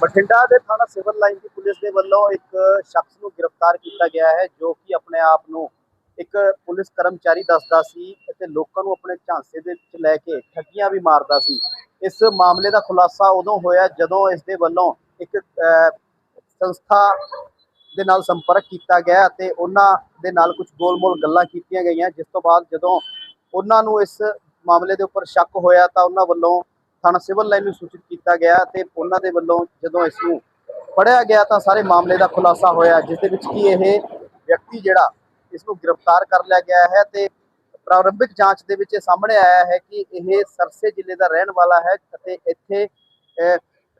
ਬਠਿੰਡਾ ਦੇ ਥਾਣਾ civil line ਦੀ police ਦੇ ਵੱਲੋਂ ਇੱਕ ਸ਼ਖਸ ਨੂੰ ਗ੍ਰਿਫਤਾਰ ਕੀਤਾ ਗਿਆ ਹੈ, ਜੋ ਕਿ ਆਪਣੇ ਆਪ ਨੂੰ ਇੱਕ ਪੁਲਿਸ ਕਰਮਚਾਰੀ ਦੱਸਦਾ ਸੀ ਅਤੇ ਲੋਕਾਂ ਨੂੰ ਆਪਣੇ ਝਾਂਸੇ ਦੇ ਵਿੱਚ ਲੈ ਕੇ ਠੱਗੀਆਂ ਵੀ ਮਾਰਦਾ ਸੀ। ਇਸ ਮਾਮਲੇ ਦਾ ਖੁਲਾਸਾ ਉਦੋਂ ਹੋਇਆ ਜਦੋਂ ਇਸ ਦੇ ਵੱਲੋਂ ਇੱਕ ਸੰਸਥਾ ਦੇ ਨਾਲ ਸੰਪਰਕ ਕੀਤਾ ਗਿਆ ਅਤੇ ਉਹਨਾਂ ਦੇ ਨਾਲ ਕੁਝ ਗੋਲਮੋਲ ਗੱਲਾਂ ਕੀਤੀਆਂ ਗਈਆਂ, ਜਿਸ ਤੋਂ ਬਾਅਦ ਜਦੋਂ ਉਹਨਾਂ ਨੂੰ ਇਸ ਮਾਮਲੇ ਦੇ ਉੱਪਰ ਸ਼ੱਕ ਹੋਇਆ ਤਾਂ ਉਹਨਾਂ ਵੱਲੋਂ ਥਾਣਾ ਸਿਵਲ ਲਾਈਨ ਨੂੰ ਸੂਚਿਤ ਕੀਤਾ ਗਿਆ ਤੇ ਉਹਨਾਂ ਦੇ ਵੱਲੋਂ ਜਦੋਂ ਇਸ ਨੂੰ ਫੜਿਆ ਗਿਆ ਤਾਂ ਸਾਰੇ ਮਾਮਲੇ ਦਾ ਖੁਲਾਸਾ ਹੋਇਆ, ਜਿਸ ਦੇ ਵਿੱਚ ਕੀ ਇਹ ਵਿਅਕਤੀ ਜਿਹੜਾ ਇਸ ਨੂੰ ਗ੍ਰਿਫਤਾਰ ਕਰ ਲਿਆ ਗਿਆ ਹੈ ਤੇ ਪ੍ਰਾਰੰਭਿਕ ਜਾਂਚ ਦੇ ਵਿੱਚ ਇਹ ਸਾਹਮਣੇ ਆਇਆ ਹੈ ਕਿ ਇਹ ਸਰਸੇ ਜ਼ਿਲ੍ਹੇ ਦਾ ਰਹਿਣ ਵਾਲਾ ਹੈ ਅਤੇ ਇੱਥੇ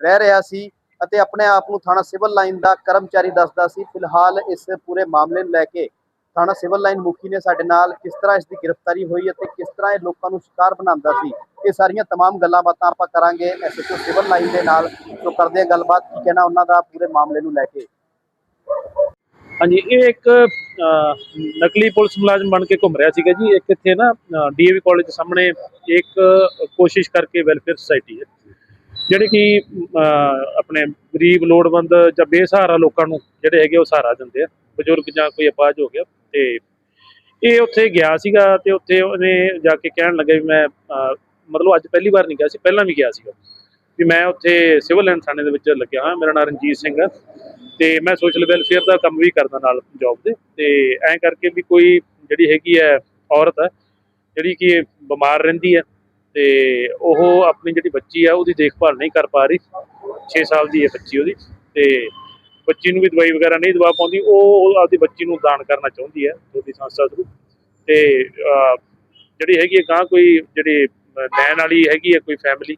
ਰਹਿ ਰਿਹਾ ਸੀ ਅਤੇ ਆਪਣੇ ਆਪ ਨੂੰ ਥਾਣਾ ਸਿਵਲ ਲਾਈਨ ਦਾ ਕਰਮਚਾਰੀ ਦੱਸਦਾ ਸੀ। ਫਿਲਹਾਲ ਇਸ ਪੂਰੇ ਮਾਮਲੇ ਨੂੰ ਲੈ ਕੇ ਥਾਣਾ ਸਿਵਲ ਲਾਈਨ ਮੁਖੀ ਨੇ ਸਾਡੇ ਨਾਲ ਕਿਸ ਤਰ੍ਹਾਂ ਇਸ ਦੀ ਗ੍ਰਿਫਤਾਰੀ ਹੋਈ ਅਤੇ ਕਿਸ ਤਰ੍ਹਾਂ ਇਹ ਲੋਕਾਂ ਨੂੰ ਸ਼ਿਕਾਰ ਬਣਾਉਂਦਾ ਸੀ ਇਹ ਸਾਰੀਆਂ तमाम ਗੱਲਾਂ ਬਾਤਾਂ ਆਪਾਂ ਕਰਾਂਗੇ ਐਸਐਚਓ ਸਿਵਲ ਲਾਈਨ ਦੇ ਨਾਲ ਜੋ ਕਰਦੇ ਹਾਂ ਗੱਲਬਾਤ ਕੀ ਕਹਿਣਾ ਉਹਨਾਂ ਦਾ ਪੂਰੇ ਮਾਮਲੇ ਨੂੰ ਲੈ ਕੇ ਹਾਂਜੀ ਇਹ ਇੱਕ ਅਹ, ਨਕਲੀ ਪੁਲਿਸ ਮੁਲਾਜ਼ਮ ਬਣ ਕੇ ਘੁੰਮ ਰਿਹਾ ਸੀਗਾ ਜੀ ਇੱਕ ਇੱਥੇ ਨਾ ਡੀਏਵੀ ਕਾਲਜ ਦੇ ਸਾਹਮਣੇ ਇੱਕ ਕੋਸ਼ਿਸ਼ ਕਰਕੇ ਵੈਲਫੇਅਰ ਸੁਸਾਇਟੀ ਹੈ ਜਿਹੜੀ ਕਿ ਅਹ, ਆਪਣੇ ਗਰੀਬ ਲੋੜਵੰਦ ਜਾਂ ਬੇਸਹਾਰਾ ਲੋਕਾਂ ਨੂੰ ਜਿਹੜੇ ਹੈਗੇ ਉਹ ਸਹਾਰਾ ਦਿੰਦੇ ਆ ਬਜ਼ੁਰਗ ਜਾਂ ਕੋਈ ਅਪਾਹਜ ਹੋ ਗਿਆ ਤੇ ਇਹ ਉੱਥੇ ਗਿਆ ਸੀਗਾ ਤੇ ਉੱਥੇ ਉਹਨੇ ਜਾ ਕੇ ਕਹਿਣ ਲੱਗਾ ਵੀ ਮੈਂ ਮਤਲਬ ਅੱਜ ਪਹਿਲੀ ਵਾਰ ਨਹੀਂ ਗਿਆ ਸੀ, ਪਹਿਲਾਂ ਵੀ ਗਿਆ ਸੀਗਾ। ਵੀ ਮੈਂ ਉੱਥੇ ਸਿਵਲ ਲਾਈਨ ਥਾਣੇ ਦੇ ਵਿੱਚ ਲੱਗਿਆ ਹਾਂ, ਮੇਰਾ ਨਾਮ ਰਣਜੀਤ ਸਿੰਘ ਹੈ। ਤੇ ਮੈਂ ਸੋਸ਼ਲ ਵੈਲਫੇਅਰ ਦਾ ਕੰਮ ਵੀ ਕਰਦਾ ਨਾਲ ਜੌਬ ਦੇ। ਤੇ ਐਂ ਕਰਕੇ ਵੀ ਕੋਈ ਜਿਹੜੀ ਹੈਗੀ ਹੈ ਔਰਤ ਹੈ, ਜਿਹੜੀ ਕਿ ਬਿਮਾਰ ਰਹਿੰਦੀ ਹੈ, ਤੇ ਉਹ ਆਪਣੀ ਜਿਹੜੀ ਬੱਚੀ ਆ ਉਹਦੀ ਦੇਖਭਾਲ ਨਹੀਂ ਕਰ ਪਾ ਰਹੀ। 6 ਸਾਲ ਦੀ ਹੈ ਬੱਚੀ ਉਹਦੀ। ਤੇ ਬੱਚੀ ਨੂੰ ਵੀ ਦਵਾਈ ਵਗੈਰਾ ਨਹੀਂ ਦਵਾ ਪਾਉਂਦੀ, ਉਹ ਆਪਦੀ ਬੱਚੀ ਨੂੰ ਦਾਨ ਕਰਨਾ ਚਾਹੁੰਦੀ ਹੈ ਉਹਦੀ ਸੰਸਥਾ ਥਰੂ। ਤੇ ਜਿਹੜੀ ਹੈਗੀ ਹੈ ਗਾਂ ਕੋਈ ਜਿਹੜੀ ਲੈਣ ਵਾਲੀ ਹੈਗੀ ਹੈ ਕੋਈ ਫੈਮਿਲੀ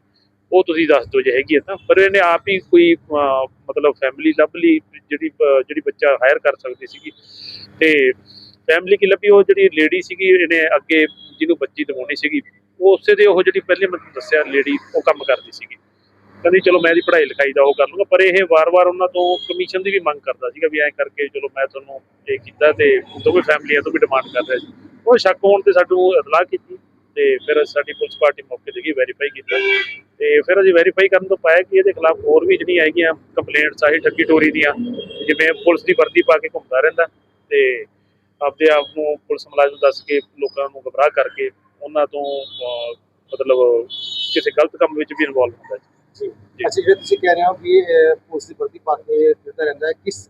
ਉਹ ਤੁਸੀਂ ਦੱਸ ਦਿਓ ਜੇ ਹੈਗੀ ਹੈ ਤਾਂ। ਪਰ ਇਹਨੇ ਆਪ ਹੀ ਕੋਈ ਮਤਲਬ ਫੈਮਿਲੀ ਲੱਭ ਲਈ, ਜਿਹੜੀ ਜਿਹੜੀ ਬੱਚਾ ਹਾਇਰ ਕਰ ਸਕਦੀ ਸੀਗੀ। ਤੇ ਫੈਮਿਲੀ ਕੀ ਲੱਭੀ? ਉਹ ਜਿਹੜੀ ਲੇਡੀ ਸੀਗੀ, ਇਹਨੇ ਅੱਗੇ ਜਿਹਨੂੰ ਬੱਚੀ ਦਿਵਾਉਣੀ ਸੀਗੀ, ਉਹ ਉਸੇ ਦੇ ਉਹ ਜਿਹੜੀ ਪਹਿਲੇ ਮੈਨੂੰ ਦੱਸਿਆ ਲੇਡੀ ਉਹ ਕੰਮ ਕਰਦੀ ਸੀਗੀ। ਕਹਿੰਦੀ ਚਲੋ ਮੈਂ ਇਹਦੀ ਪੜ੍ਹਾਈ ਲਿਖਾਈ ਦਾ ਉਹ ਕਰ ਲੂੰਗਾ ਪਰ ਇਹ ਵਾਰ-ਵਾਰ ਉਹਨਾਂ ਤੋਂ ਕਮਿਸ਼ਨ ਦੀ ਵੀ ਮੰਗ ਕਰਦਾ ਸੀਗਾ ਵੀ ਐਂ ਕਰਕੇ ਚਲੋ ਮੈਂ ਤੁਹਾਨੂੰ ਇਹ ਕੀਤਾ ਤੇ ਦੋਵੇਂ ਫੈਮਲੀਆਂ ਤੋਂ ਵੀ ਡਿਮਾਂਡ ਕਰ ਰਿਹਾ ਸੀ। ਉਹ ਸ਼ੱਕ ਹੋਣ ਤੇ ਸਾਨੂੰ ਇਤਲਾਹ ਕੀਤੀ ਤੇ ਫਿਰ ਸਾਡੀ ਪੁਲਿਸ ਪਾਰਟੀ ਮੌਕੇ ਤੇ ਗਈ ਵੈਰੀਫਾਈ ਕੀਤਾ। ਤੇ ਫਿਰ ਅਸੀਂ ਵੈਰੀਫਾਈ ਕਰਨ ਤੋਂ ਪਾਇਆ ਕਿ ਇਹਦੇ ਖਿਲਾਫ ਹੋਰ ਵੀ ਜਿਹੜੀਆਂ ਹੈਗੀਆਂ ਕੰਪਲੇਂਟਸ ਆਹੀ ਠੱਗੀ ਟੋਰੀ ਦੀਆਂ, ਜਿਵੇਂ ਪੁਲਿਸ ਦੀ ਵਰਦੀ ਪਾ ਕੇ ਘੁੰਮਦਾ ਰਹਿੰਦਾ ਤੇ ਆਪਦੇ ਆਪ ਨੂੰ ਪੁਲਿਸ ਮੁਲਾਜ਼ਮ ਦੱਸ ਕੇ ਲੋਕਾਂ ਨੂੰ ਗਮਰਾਹ ਕਰਕੇ ਉਹਨਾਂ ਤੋਂ ਮਤਲਬ, ਕਿਸੇ ਗਲਤ ਕੰਮ ਵਿੱਚ ਵੀ ਇਨਵੋਲਵ ਹੁੰਦਾ ਹੈ ਜੀ ਅੱਛਾ ਜਿਹੜੇ ਤੁਸੀਂ ਕਹਿ ਰਹੇ ਹੋ ਕਿ ਇਹ ਪੁਲਿਸ ਦੀ ਵਰਦੀ ਪਾ ਕੇ ਫਿਰਦਾ ਰਹਿੰਦਾ ਹੈ। ਕਿਸ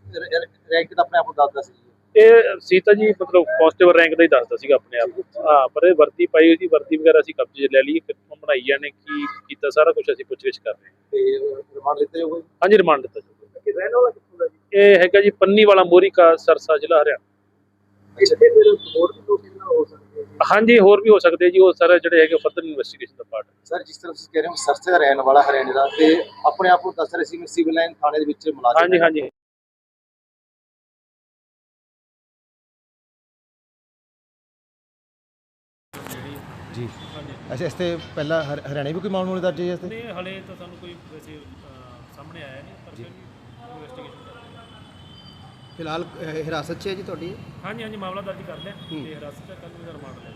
ਰੈਂਕ ਦਾ ਆਪਣੇ ਆਪ ਨੂੰ ਦੱਸਦਾ ਸੀ ਇਹ ਸੀਤਾ ਜੀ ਮਤਲਬ ਕਾਂਸਟੇਬਲ ਰੈਂਕ ਦਾ ਹੀ ਦੱਸਦਾ ਸੀਗਾ ਆਪਣੇ ਆਪ ਨੂੰ। ਹਾਂ। ਪਰ ਇਹ ਵਰਦੀ ਪਾਈ ਹੋਈ ਸੀ ਵਰਦੀ ਵਗੈਰਾ ਅਸੀਂ ਕਬਜ਼ੇ 'ਚ ਲੈ ਲਈ ਕਿੱਥੋਂ ਬਣਾਈ ਜਾਣੇ ਕੀ ਕੀਤਾ ਸਾਰਾ ਕੁਝ ਅਸੀਂ ਪੁੱਛਗਿੱਛ ਕਰ ਰਹੇ ਹਾਂ। ਤੇ ਰਿਮਾਂਡ ਲਿੱਤੇ ਜਾਊਗਾ ਹਾਂਜੀ ਰਿਮਾਂਡ ਦਿੱਤਾ ਜੀ ਕਿ ਰਹਿਣ ਵਾਲਾ ਕਿੱਥੋਂ ਦਾ ਜੀ? ਇਹ ਹੈਗਾ ਜੀ ਪੰਨੀ ਵਾਲਾ ਮੋਰੀਕਾ ਸਰਸਾ ਜ਼ਿਲ੍ਹਾ ਹਰਿਆਣਾ। ਇੱਥੇ ਫਿਰ ਹੋਰ ਵੀ ਲੋਕ ਹੋ ਸਕਦੇ ਹਾਂਜੀ ਹੋਰ ਵੀ ਹੋ ਸਕਦੇ ਜੀ ਉਹ ਸਾਰੇ ਜਿਹੜੇ ਹੈਗੇ ਫਰਦਰ ਇਨਵੈਸਟੀਗੇਸ਼ਨ ਦਾ ਪਾਰਟ ਸਰ ਜਿਸ ਤਰ੍ਹਾਂ ਤੁਸੀਂ ਕਹਿ ਰਹੇ ਹੋ ਸਰਸੇ ਦਾ ਰਹਿਣ ਵਾਲਾ ਹਰਿਆਣੇ ਦਾ ਤੇ ਆਪਣੇ ਆਪ ਨੂੰ ਦੱਸ ਰਹੇ ਸੀ ਮੈਂ ਸਿਵਲ ਲਾਈਨ ਥਾਣੇ ਦੇ ਵਿੱਚ ਮੁਲਾਜ਼ਮ ਹਾਂਜੀ। ਹਾਂਜੀ। ਜੀ। ਅੱਛਾ ਇਸ ਤੇ ਪਹਿਲਾਂ ਹਰ- ਹਰਿਆਣੇ ਵੀ ਕੋਈ ਮਾਮਲਾ ਦਰਜ ਹੈ ਇਸ ਤੇ? ਨਹੀਂ ਹਲੇ ਤਾਂ ਸਾਨੂੰ ਕੋਈ ਵੈਸੇ ਸਾਹਮਣੇ ਆਇਆ ਨਹੀਂ ਪਰ ਫਿਰ ਇਨਵੈਸਟੀਗੇਸ਼ਨ ਕਰ ਰਹੇ ਹਾਂ ਫਿਲਹਾਲ ਅਹ, ਹਿਰਾਸਤ 'ਚ ਹੈ ਜੀ ਤੁਹਾਡੀ? ਹਾਂਜੀ ਹਾਂਜੀ ਮਾਮਲਾ ਦਰਜ ਕਰ ਲਿਆ ਤੇ ਹਿਰਾਸਤ ਚ ਕੱਲ ਨੂੰ ਰਿਮਾਂਡ ਲੈ